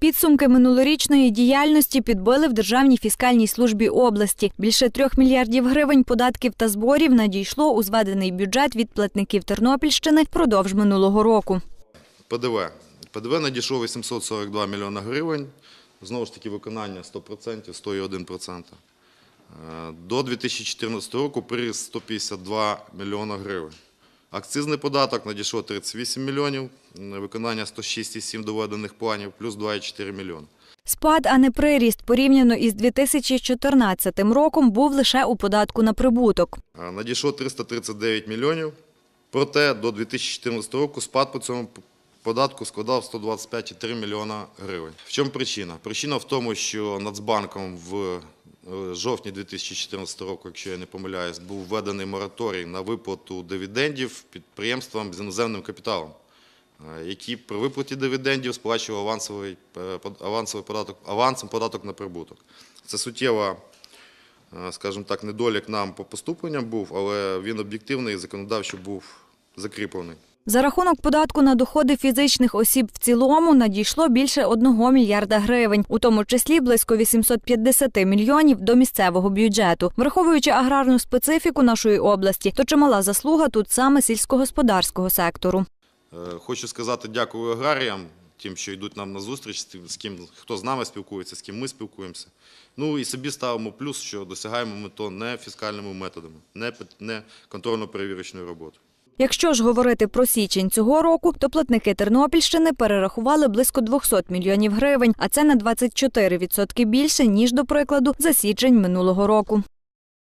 Підсумки минулорічної діяльності підбили в Державній фіскальній службі області. Більше трьох мільярдів гривень податків та зборів надійшло у зведений бюджет від платників Тернопільщини впродовж минулого року. ПДВ. ПДВ надійшло 842 мільйона гривень. Знову ж таки, виконання 100%, 101%. Е, До 2014 року приріст 152 мільйона гривень. Акцизний податок надійшло 38 мільйонів, виконання 106,7 доведених планів, плюс 2,4 мільйони. Спад, а не приріст, порівняно із 2014 роком, був лише у податку на прибуток. Надійшло 339 мільйонів, проте до 2014 року спад по цьому податку складав 125,3 мільйона гривень. В чому причина? Причина в тому, що Нацбанком в жовтні 2014 року, якщо я не помиляюсь, був введений мораторій на виплату дивідендів підприємствам з іноземним капіталом, е, які при виплаті дивідендів сплачували авансовий, е, авансовий податок, авансом податок на прибуток. Це суттєва е, скажімо так, недолік нам по поступленням був, але він об'єктивний і законодавчо був закріплений. За рахунок податку на доходи фізичних осіб в цілому надійшло більше 1 мільярда гривень, у тому числі близько 850 мільйонів до місцевого бюджету. Враховуючи аграрну специфіку нашої області, то чимала заслуга тут саме сільськогосподарського сектору. Е, Хочу сказати дякую аграріям, тим, що йдуть нам на зустріч, з ким хто з нами спілкується, з ким ми спілкуємося. Ну і собі ставимо плюс, що досягаємо ми то не фіскальними методами, не контрольно-перевірочною роботою. Якщо ж говорити про січень цього року, то платники Тернопільщини перерахували близько 200 мільйонів гривень, а це на 24% більше ніж до прикладу за січень минулого року.